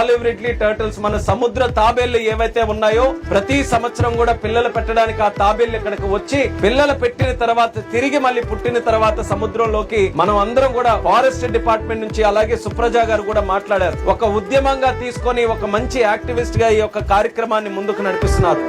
Olive Ridley turtles మన సముద్ర తాబేళ్ళు ఏవైతే ఉన్నాయో ప్రతి సంవత్సరం కూడా పిల్లలు పెట్టడానికి ఆ తాబేళ్ళు ఇక్కడికి వచ్చి పిల్లలు పెట్టిన తర్వాత తిరిగి మళ్ళీ పుట్టిన తర్వాత సముద్రంలోకి మనం అందరం కూడా ఫారెస్ట్ డిపార్ట్మెంట్ నుంచి అలాగే సుప్రజా గారు కూడా మాట్లాడారు. ఒక ఉద్యమంగా తీసుకొని ఒక మంచి యాక్టివిస్ట్గా ఈ యొక్క కార్యక్రమాన్ని ముందుకు నడిపిస్తున్నారు.